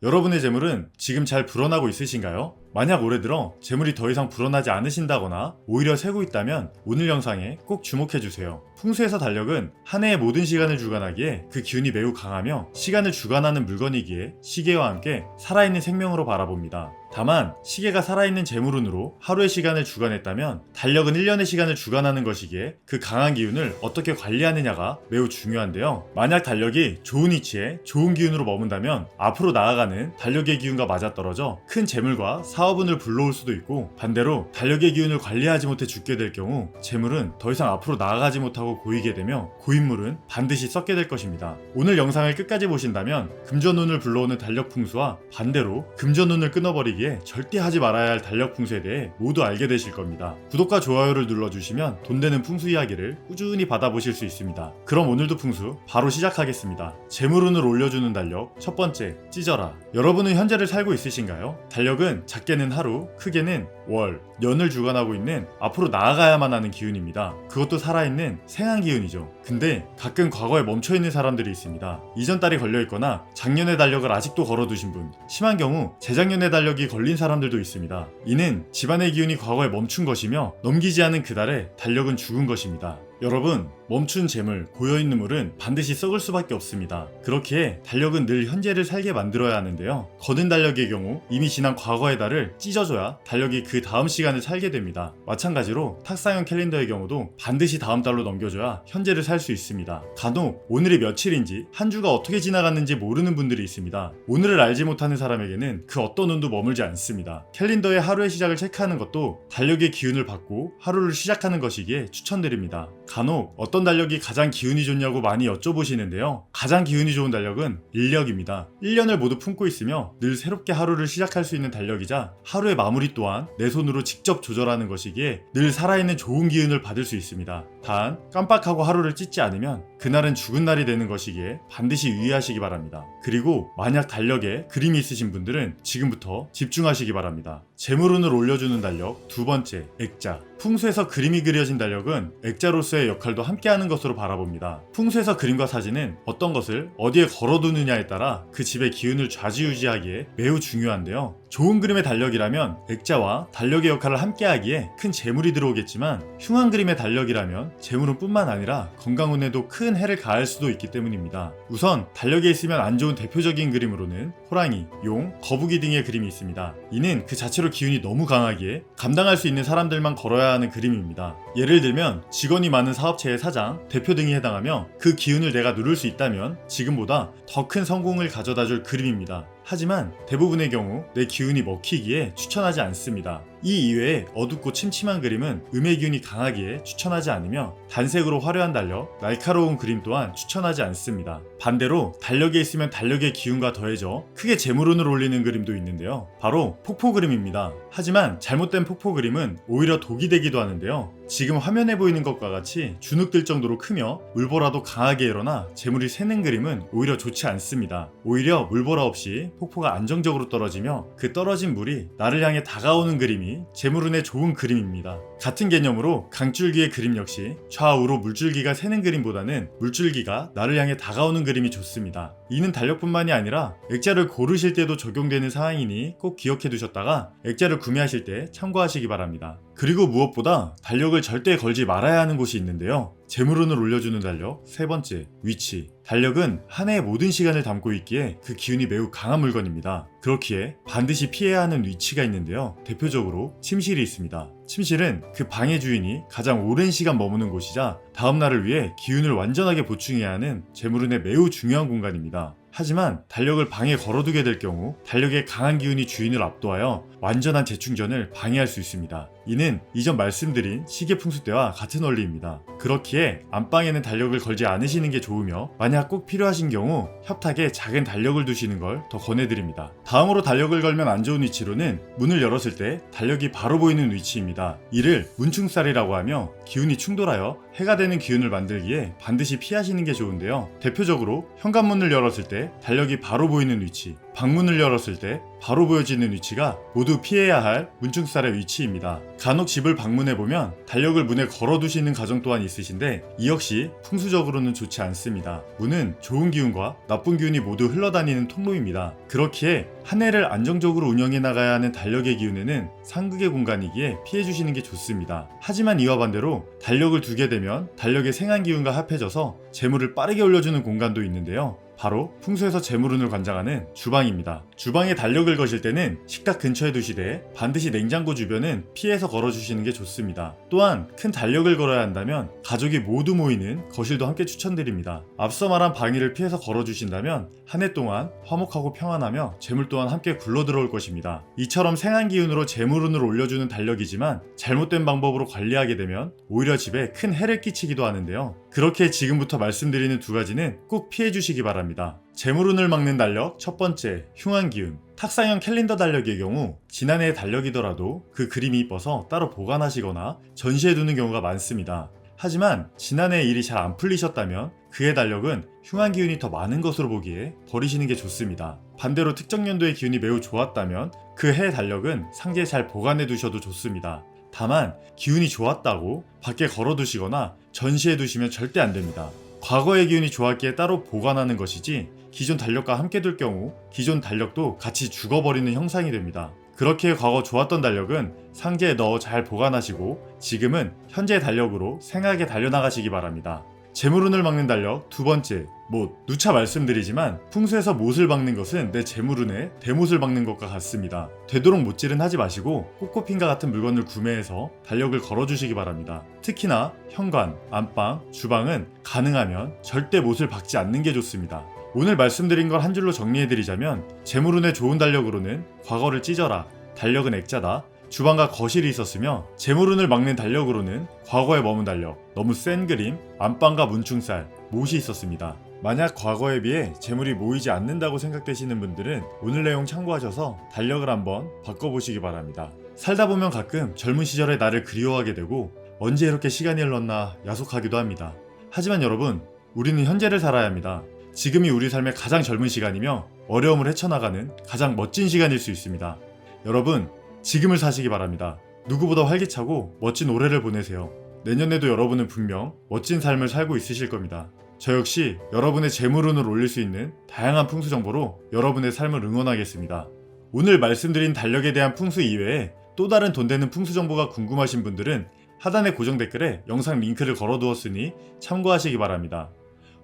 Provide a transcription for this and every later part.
여러분의 재물은 지금 잘 불어나고 있으신가요? 만약 올해 들어 재물이 더 이상 불어나지 않으신다거나 오히려 새고 있다면 오늘 영상에 꼭 주목해주세요. 풍수에서 달력은 한 해의 모든 시간을 주관하기에 그 기운이 매우 강하며 시간을 주관하는 물건이기에 시계와 함께 살아있는 생명으로 바라봅니다. 다만 시계가 살아있는 재물운으로 하루의 시간을 주관했다면 달력은 1년의 시간을 주관하는 것이기에 그 강한 기운을 어떻게 관리하느냐가 매우 중요한데요. 만약 달력이 좋은 위치에 좋은 기운으로 머문다면 앞으로 나아가는 달력의 기운과 맞아떨어져 큰 재물과 사업운을 불러올 수도 있고 반대로 달력의 기운을 관리하지 못해 죽게 될 경우 재물은 더 이상 앞으로 나아가지 못하고 고이게 되며 고인물은 반드시 썩게 될 것입니다. 오늘 영상을 끝까지 보신다면 금전운을 불러오는 달력 풍수와 반대로 금전운을 끊어버리기 에 절대 하지 말아야 할 달력 풍수에 대해 모두 알게 되실 겁니다. 구독과 좋아요를 눌러주시면 돈 되는 풍수 이야기를 꾸준히 받아보실 수 있습니다. 그럼 오늘도 풍수 바로 시작하겠습니다. 재물운을 올려주는 달력 첫 번째 찢어라. 여러분은 현재를 살고 있으신가요? 달력은 작게는 하루, 크게는 월, 년을 주관하고 있는 앞으로 나아가야만 하는 기운입니다. 그것도 살아있는 생한 기운이죠. 근데 가끔 과거에 멈춰있는 사람들이 있습니다. 이전 달이 걸려있거나 작년의 달력을 아직도 걸어두신 분, 심한 경우 재작년의 달력이 걸린 사람들도 있습니다. 이는 집안의 기운이 과거에 멈춘 것이며 넘기지 않은 그달에 달력은 죽은 것입니다. 여러분, 멈춘 재물, 고여있는 물은 반드시 썩을 수밖에 없습니다. 그렇기에 달력은 늘 현재를 살게 만들어야 하는데요. 거는 달력의 경우 이미 지난 과거의 달을 찢어줘야 달력이 그 다음 시간을 살게 됩니다. 마찬가지로 탁상형 캘린더의 경우도 반드시 다음 달로 넘겨줘야 현재를 살 수 있습니다. 간혹 오늘이 며칠인지 한 주가 어떻게 지나갔는지 모르는 분들이 있습니다. 오늘을 알지 못하는 사람에게는 그 어떤 운도 머물지 않습니다. 캘린더의 하루의 시작을 체크하는 것도 달력의 기운을 받고 하루를 시작하는 것이기에 추천드립니다. 간혹 어떤 달력이 가장 기운이 좋냐고 많이 여쭤보시는데요. 가장 기운이 좋은 달력은 인력입니다. 1년을 모두 품고 있으며 늘 새롭게 하루를 시작할 수 있는 달력이자 하루의 마무리 또한 내 손으로 직접 조절하는 것이기에 늘 살아있는 좋은 기운을 받을 수 있습니다. 단 깜빡하고 하루를 찢지 않으면 그날은 죽은 날이 되는 것이기에 반드시 유의하시기 바랍니다. 그리고 만약 달력에 그림이 있으신 분들은 지금부터 집중하시기 바랍니다. 재물운을 올려주는 달력 두 번째 액자 풍수에서 그림이 그려진 달력은 액자로서의 역할도 함께하는 것으로 바라봅니다. 풍수에서 그림과 사진은 어떤 것을 어디에 걸어두느냐에 따라 그 집의 기운을 좌지우지하기에 매우 중요한데요. 좋은 그림의 달력이라면 액자와 달력의 역할을 함께하기에 큰 재물이 들어오겠지만 흉한 그림의 달력이라면 재물은 뿐만 아니라 건강운에도 큰 해를 가할 수도 있기 때문입니다. 우선 달력에 있으면 안 좋은 대표적인 그림으로는 호랑이, 용, 거북이 등의 그림이 있습니다. 이는 그 자체로 기운이 너무 강하기에 감당할 수 있는 사람들만 걸어야 하는 그림입니다. 예를 들면 직원이 많은 사업체의 사장, 대표 등이 해당하며 그 기운을 내가 누를 수 있다면 지금보다 더 큰 성공을 가져다 줄 그림입니다. 하지만 대부분의 경우 내 기운이 먹히기에 추천하지 않습니다. 이 이외에 어둡고 침침한 그림은 음의 기운이 강하기에 추천하지 않으며 단색으로 화려한 달력, 날카로운 그림 또한 추천하지 않습니다. 반대로 달력에 있으면 달력의 기운과 더해져 크게 재물운을 올리는 그림도 있는데요. 바로 폭포 그림입니다. 하지만 잘못된 폭포 그림은 오히려 독이 되기도 하는데요. 지금 화면에 보이는 것과 같이 주눅들 정도로 크며 물보라도 강하게 일어나 재물이 새는 그림은 오히려 좋지 않습니다. 오히려 물보라 없이 폭포가 안정적으로 떨어지며 그 떨어진 물이 나를 향해 다가오는 그림이 재물운의 좋은 그림입니다. 같은 개념으로 강줄기의 그림 역시 좌우로 물줄기가 새는 그림보다는 물줄기가 나를 향해 다가오는 그림이 좋습니다. 이는 달력뿐만이 아니라 액자를 고르실 때도 적용되는 사항이니 꼭 기억해 두셨다가 액자를 구매하실 때 참고하시기 바랍니다. 그리고 무엇보다 달력을 절대 걸지 말아야 하는 곳이 있는데요. 재물운을 올려주는 달력 세 번째 위치 달력은 한 해의 모든 시간을 담고 있기에 그 기운이 매우 강한 물건입니다. 그렇기에 반드시 피해야 하는 위치가 있는데요. 대표적으로 침실이 있습니다. 침실은 그 방의 주인이 가장 오랜 시간 머무는 곳이자 다음 날을 위해 기운을 완전하게 보충해야 하는 재물운의 매우 중요한 공간입니다. 하지만 달력을 방에 걸어두게 될 경우 달력의 강한 기운이 주인을 압도하여 완전한 재충전을 방해할 수 있습니다. 이는 이전 말씀드린 시계 풍수 때와 같은 원리입니다. 그렇기에 안방에는 달력을 걸지 않으시는 게 좋으며 만약 꼭 필요하신 경우 협탁에 작은 달력을 두시는 걸 더 권해드립니다. 다음으로 달력을 걸면 안 좋은 위치로는 문을 열었을 때 달력이 바로 보이는 위치입니다. 이를 문충살이라고 하며 기운이 충돌하여 해가 되는 기운을 만들기에 반드시 피하시는 게 좋은데요. 대표적으로 현관문을 열었을 때때 달력이 바로 보이는 위치, 방문을 열었을 때 바로 보여지는 위치가 모두 피해야 할 문충살의 위치입니다. 간혹 집을 방문해보면 달력을 문에 걸어두시는 가정 또한 있으신데 이 역시 풍수적으로는 좋지 않습니다. 문은 좋은 기운과 나쁜 기운이 모두 흘러다니는 통로입니다. 그렇기에 한 해를 안정적으로 운영해 나가야 하는 달력의 기운에는 상극의 공간이기에 피해주시는 게 좋습니다. 하지만 이와 반대로 달력을 두게 되면 달력의 생한 기운과 합해져서 재물을 빠르게 올려주는 공간도 있는데요. 바로 풍수에서 재물운을 관장하는 주방입니다. 주방에 달력을 거실 때는 식탁 근처에 두시되 반드시 냉장고 주변은 피해서 걸어주시는 게 좋습니다. 또한 큰 달력을 걸어야 한다면 가족이 모두 모이는 거실도 함께 추천드립니다. 앞서 말한 방위를 피해서 걸어주신다면 한 해 동안 화목하고 평안하며 재물 또한 함께 굴러 들어올 것입니다. 이처럼 생한 기운으로 재물운을 올려주는 달력이지만 잘못된 방법으로 관리하게 되면 오히려 집에 큰 해를 끼치기도 하는데요. 그렇게 지금부터 말씀드리는 두 가지는 꼭 피해 주시기 바랍니다. 재물운을 막는 달력 첫 번째 흉한 기운 탁상형 캘린더 달력의 경우 지난해의 달력이더라도 그 그림이 이뻐서 따로 보관하시거나 전시해 두는 경우가 많습니다. 하지만 지난해 일이 잘 안 풀리셨다면 그의 달력은 흉한 기운이 더 많은 것으로 보기에 버리시는 게 좋습니다. 반대로 특정 연도의 기운이 매우 좋았다면 그 해 달력은 상자에 잘 보관해 두셔도 좋습니다. 다만 기운이 좋았다고 밖에 걸어 두시거나 전시해 두시면 절대 안 됩니다. 과거의 기운이 좋았기에 따로 보관하는 것이지 기존 달력과 함께 둘 경우 기존 달력도 같이 죽어버리는 형상이 됩니다. 그렇게 과거 좋았던 달력은 상자에 넣어 잘 보관하시고 지금은 현재 달력으로 생하게 달려나가시기 바랍니다. 재물운을 막는 달력 두 번째 못 누차 말씀드리지만 풍수에서 못을 박는 것은 내 재물운에 대못을 박는 것과 같습니다. 되도록 못질은 하지 마시고 꼬꼬핀과 같은 물건을 구매해서 달력을 걸어주시기 바랍니다. 특히나 현관, 안방, 주방은 가능하면 절대 못을 박지 않는 게 좋습니다. 오늘 말씀드린 걸 한 줄로 정리해드리자면 재물운에 좋은 달력으로는 과거를 찢어라, 달력은 액자다, 주방과 거실이 있었으며 재물운을 막는 달력으로는 과거에 머문 달력, 너무 센 그림, 안방과 문충살, 못이 있었습니다. 만약 과거에 비해 재물이 모이지 않는다고 생각되시는 분들은 오늘 내용 참고하셔서 달력을 한번 바꿔보시기 바랍니다. 살다 보면 가끔 젊은 시절의 나를 그리워하게 되고 언제 이렇게 시간이 흘렀나 야속하기도 합니다. 하지만 여러분, 우리는 현재를 살아야 합니다. 지금이 우리 삶의 가장 젊은 시간이며 어려움을 헤쳐나가는 가장 멋진 시간일 수 있습니다. 여러분, 지금을 사시기 바랍니다. 누구보다 활기차고 멋진 올해를 보내세요. 내년에도 여러분은 분명 멋진 삶을 살고 있으실 겁니다. 저 역시 여러분의 재물운을 올릴 수 있는 다양한 풍수 정보로 여러분의 삶을 응원하겠습니다. 오늘 말씀드린 달력에 대한 풍수 이외에 또 다른 돈 되는 풍수 정보가 궁금하신 분들은 하단의 고정 댓글에 영상 링크를 걸어두었으니 참고하시기 바랍니다.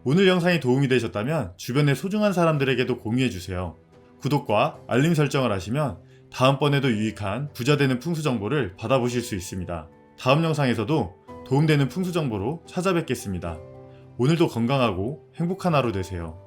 오늘 영상이 도움이 되셨다면 주변의 소중한 사람들에게도 공유해주세요. 구독과 알림 설정을 하시면 다음번에도 유익한 부자 되는 풍수 정보를 받아보실 수 있습니다. 다음 영상에서도 도움되는 풍수 정보로 찾아뵙겠습니다. 오늘도 건강하고 행복한 하루 되세요.